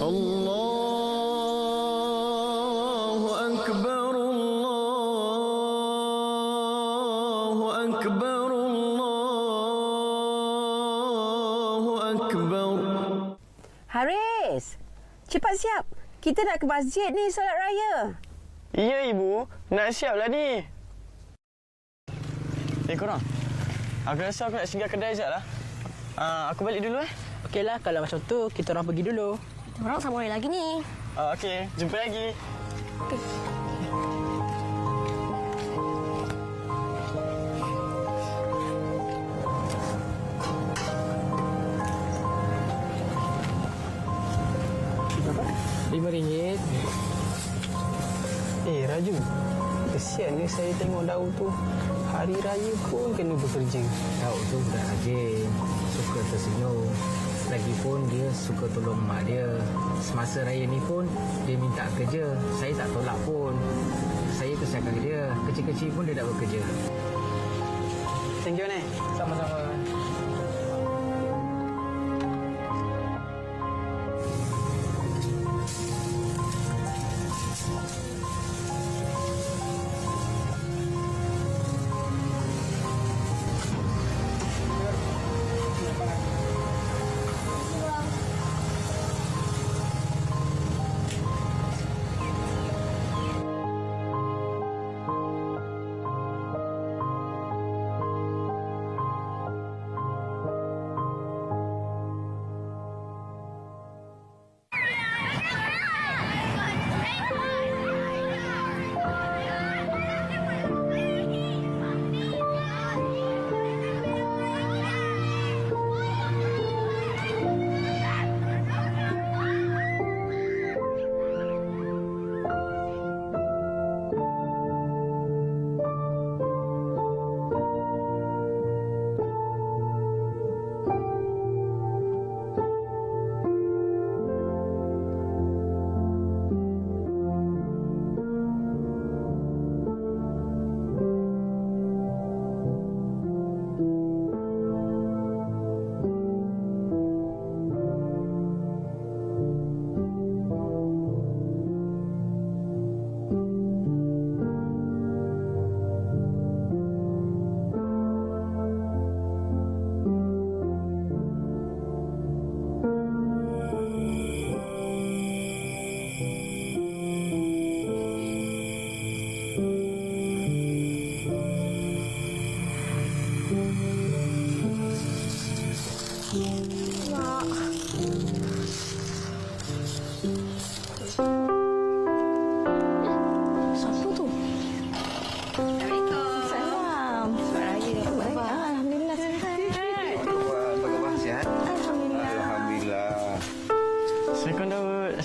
الله أكبر الله أكبر الله أكبر Haris, cepat siap. Kita nak ke masjid ni solat raya. Ya, Ibu. Nak siap lah ni. Eh, korang. Aku rasa aku nak singgah kedai sekejap lah. Uh, aku balik dulu eh. Okeylah, kalau macam tu, kita orang pergi dulu. Kita orang sama lagi ni. Uh, Okey, jumpa lagi. Lima ringgit. Eh, Raju. Kesian ni saya tengok Daud tu. Hari raya pun kena bekerja. Tahu tu budak rajin, suka tersenyum. Lagipun dia suka tolong mak dia. Semasa raya ni pun dia minta kerja. Saya tak tolak pun. Saya kesiakan dia. Kecil-kecil pun dia dah bekerja. Thank you, Nek. Sama-sama.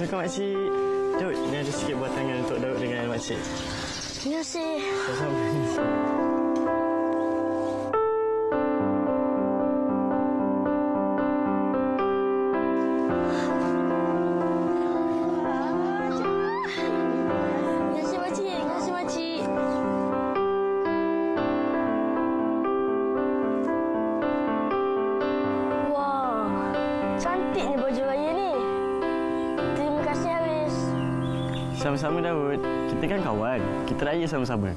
Assalamualaikum, Makcik. Daud, ni ada sikit buatangan untuk Daud dengan Makcik. Terima kasih. Sama-sama. Sama-sama, Daud. Kita kan kawan. Kita raya sama-sama.